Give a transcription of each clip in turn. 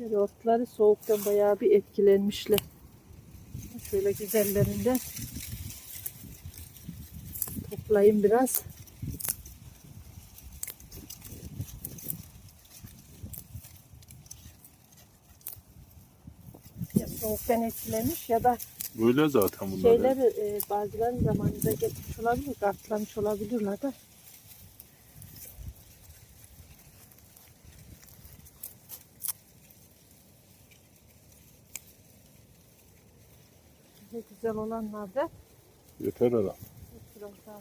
Dereotları soğuktan bayağı bir etkilenmişler. Şöyle güzellerinden toplayayım biraz. Ya soğuktan etkilenmiş ya da Öyle zaten bunlar. şeyleri e, bazıları zamanında geçmiş olabilir, kartlamış olabilirler de. Size güzel olanlar da Yeter herhalde. biraz daha.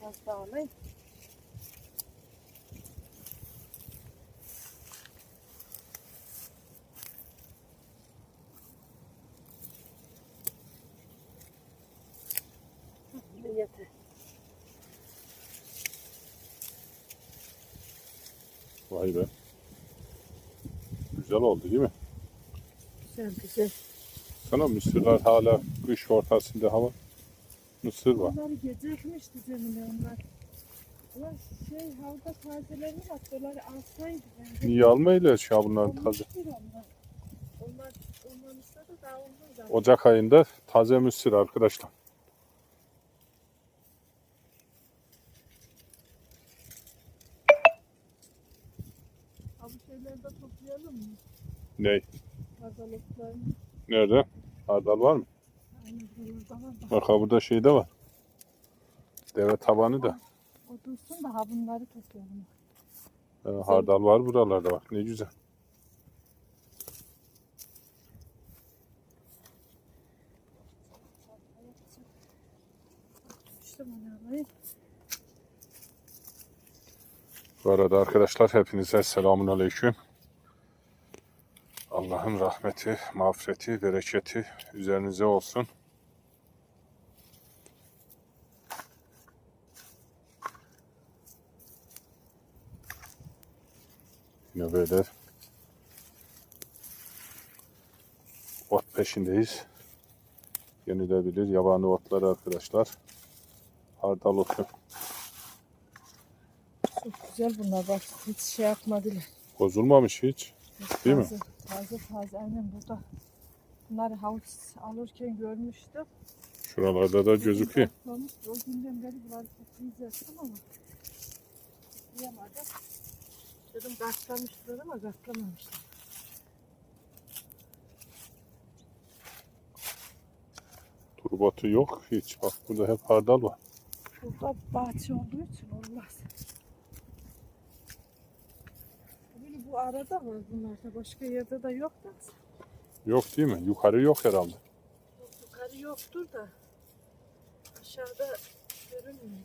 Biraz daha alayım. Yeter. Vay be. Güzel oldu değil mi? Güzel güzel. Sana mısırlar hala kış ortasında hava. Mısır var. Onları gecikmişti zemine onlar. Ulan şey havda tazeleri bak doları alsaydı. bence. Niye almayla şu an bunların taze? Olmuştur onlar. Onlar olmamışsa da daha olmaz zaten. Ocak ayında taze mısır arkadaşlar. Ha bu şeyleri de toplayalım mı? Ne? Pazarlıklarını. Nerede? Hardal var mı? Var da. Bak ha burada şey de var. Deve tabanı da. O dursun da ha bunları toplayalım. Ee, hardal var buralarda bak ne güzel. Bu arada arkadaşlar hepinize selamun aleyküm. Allah'ın rahmeti, mağfireti, bereketi üzerinize olsun. Yine böyle ot peşindeyiz. Yenilebilir yabani otları arkadaşlar. Hardal otu. Çok güzel bunlar bak hiç şey yapmadılar. Bozulmamış hiç. Değil mi? Taze, Taze aynen burada. Bunları havuç alırken görmüştüm. Şuralarda da gözüküyor. Toplamış. O günden beri bunları toplayacaktım ama toplayamadım. Dedim katlamışlar ama katlamamışlar. Turbotu yok hiç. Bak burada hep hardal var. Burada bahçe olduğu için olmaz. Böyle bu arada var bunlarda. Başka yerde de yok da. Yok değil mi? Yukarı yok herhalde. Yok, Yukarı yoktur da. Aşağıda görünmüyor.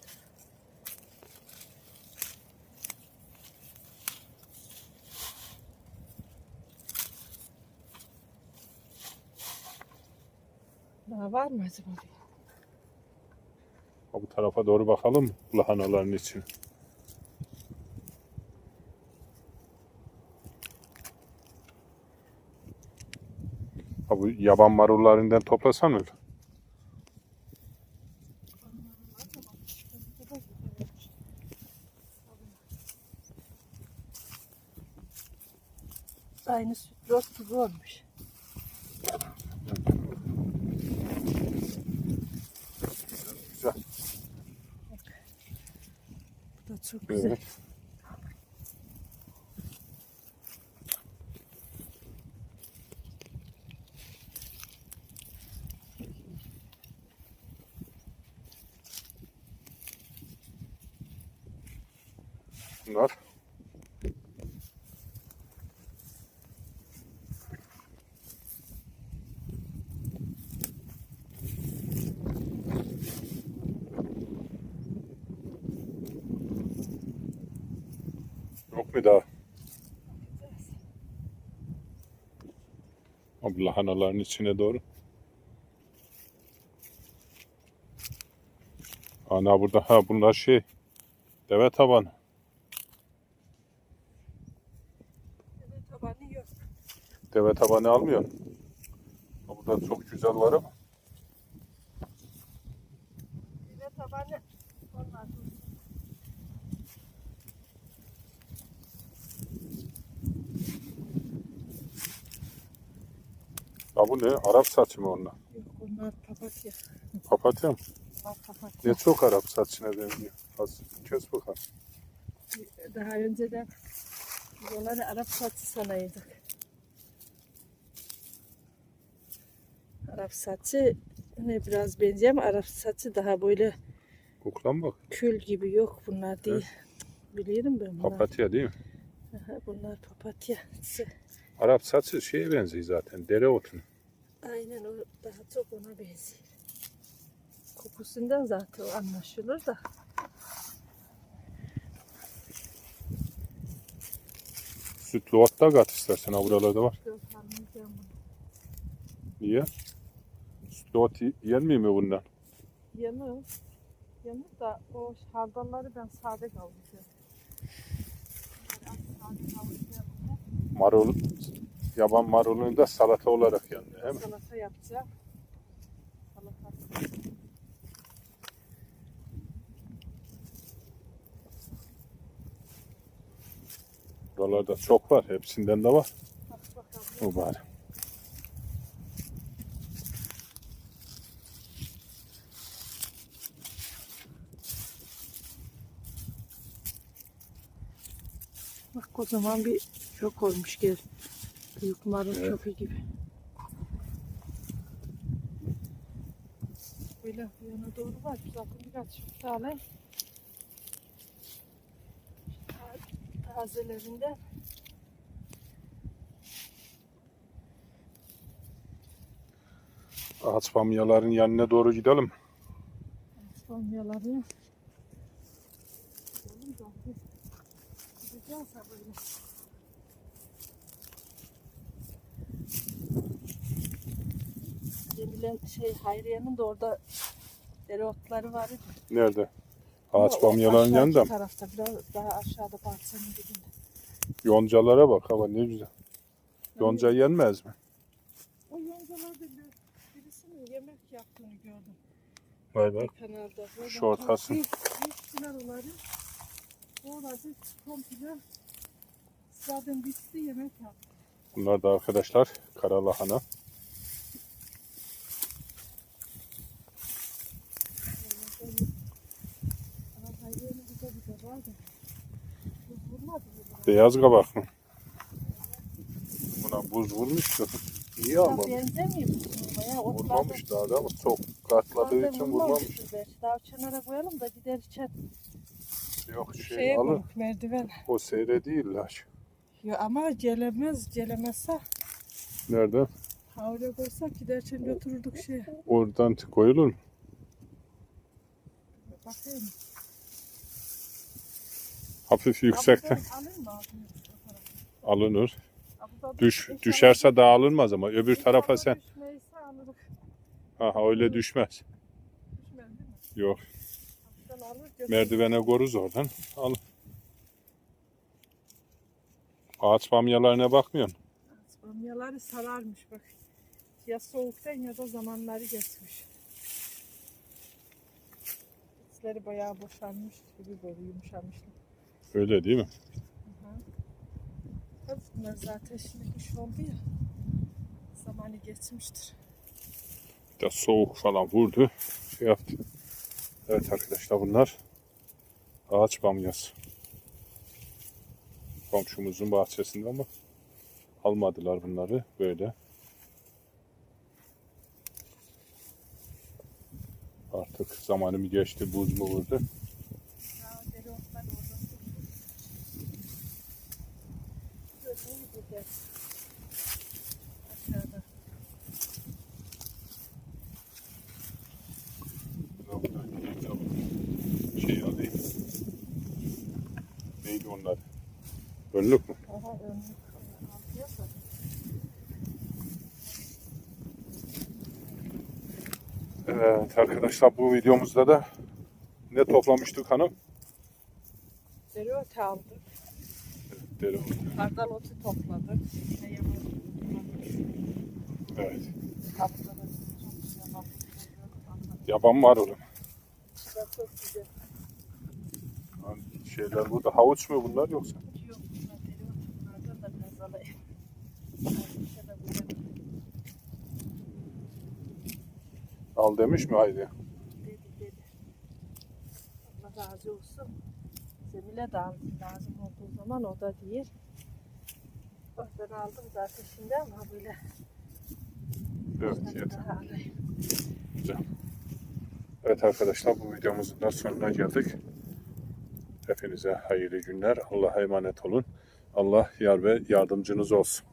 Daha var mı acaba? Ha, bu tarafa doğru bakalım? Lahanaların içine. Bu yaban marullarından toplasan öyle. Aynı süt gibi olmuş. Güzel. Bu da çok güzel. Evet. Bunlar yok mu daha? Ha, Bu lahanaların içine doğru. Ana burada ha bunlar şey deve tabanı. Deve tabanı almıyor. Burada çok güzel var ama. Deve tabanı olmaz. Ya bu ne? Arap saçı mı onlar? Yok onlar papatya. Papatya mı? Papatya. Ne çok Arap saçına benziyor. Az köz bakalım. Daha önceden biz onları Arap saçı sanaydık. Arap saçı ne biraz benziyor ama Arap saçı daha böyle Koklan bak. kül gibi yok bunlar değil. Biliyorum ben bunlar. Papatya değil mi? Aha, bunlar papatya. Arap saçı şeye benziyor zaten. Dereotuna. Aynen o daha çok ona benziyor. Kokusundan zaten o anlaşılır da. Sütlü ot da kat istersen. Ha buralarda var. Yok bunu. Niye? Sütlü ot y- yenmiyor mu bundan? Yanır. Yanır da o hardalları ben sade kavuracağım. Marul, yaban marulunu da salata olarak yanıyor. Değil mi? Salata yapacağım. Salata. Buralarda çok var. Hepsinden de var. Bak bakalım. O bari. Bak kocaman bir çok olmuş gel. Büyük marul Evet. kökü gibi. Böyle yana doğru var. Zaten birkaç tane tazelerinden Ağaç bamyaların yanına doğru gidelim. bamyaları. Oğlum ha böyle. Şey Hayriye'nin de orada dereotları var idi. Nerede? Ağaç bamyaların yanında mı? tarafta biraz daha aşağıda bahçenin dibinde. Yoncalara bak. Hava ne güzel. Yonca yenmez mi? O yoncalarda bir, birisinin yemek yaptığını gördüm. Vay. Bir kanalda. Böyle Şu ortası. Bir, bir onları. Orada komple zaten bitti yemek yaptı. Bunlar da arkadaşlar karalahana. Beyaz kabak mı? Buna buz vurmuş da. İyi ama. benzemiyor Vurmamış daha da ama çok katladığı için vurmamış. Daha kenara koyalım da gider içer. Yok şey Şeye alır. koyduk merdiven. O seyre değil laş. Ya ama gelemez, gelemezse Nerede? havle koysak giderken götürürdük şeye. Oradan koyulur mu? Bakayım. Hafif yüksekten alayım mı abi? Alınır. Düş, inşallah- düşerse dağılmaz ama öbür tarafa inşallah sen. Düşmeyse alırız. Aha öyle düşmez. Düşmez değil mi? Yok. Merdivene koruz oradan. Al. Ağaç bamyalarına bakmıyorsun. Bamyaları sararmış bak. Ya soğuktan ya da zamanları geçmiş. İçleri bayağı boşalmış gibi böyle yumuşamışlar. Öyle değil mi? Tabii bunlar zaten şimdi kış oldu ya. Zamanı geçmiştir. Bir de soğuk falan vurdu. Şey yaptı. Evet arkadaşlar bunlar ağaç bamyası. Komşumuzun bahçesinde ama almadılar bunları böyle. Artık zamanı mı geçti, buz mu vurdu? Ya deri otlar orada. Böyle iyi burada. Aşağıda. Şey alayım. Neydi onlar? Önlük mü? Aha önlük. Evet arkadaşlar bu videomuzda da ne toplamıştık hanım? Deri otu aldık. Derim. Hardal otu topladık. Evet. Yaban var oğlum. Çok güzel. Şeyler burada havuç mu bunlar yoksa? Yok bunlar deri otu. Bunlardan da biraz alayım. Başka da böyle. Al demiş mi Haydi? Dedi dedi. Allah razı olsun. Cemile de aldı lazım olduğu zaman o da değil. Bak ben aldım zaten şimdi ama böyle Evet yeter. daha alayım. Evet arkadaşlar bu videomuzun da sonuna geldik. Hepinize hayırlı günler. Allah'a emanet olun. Allah yar ve yardımcınız olsun.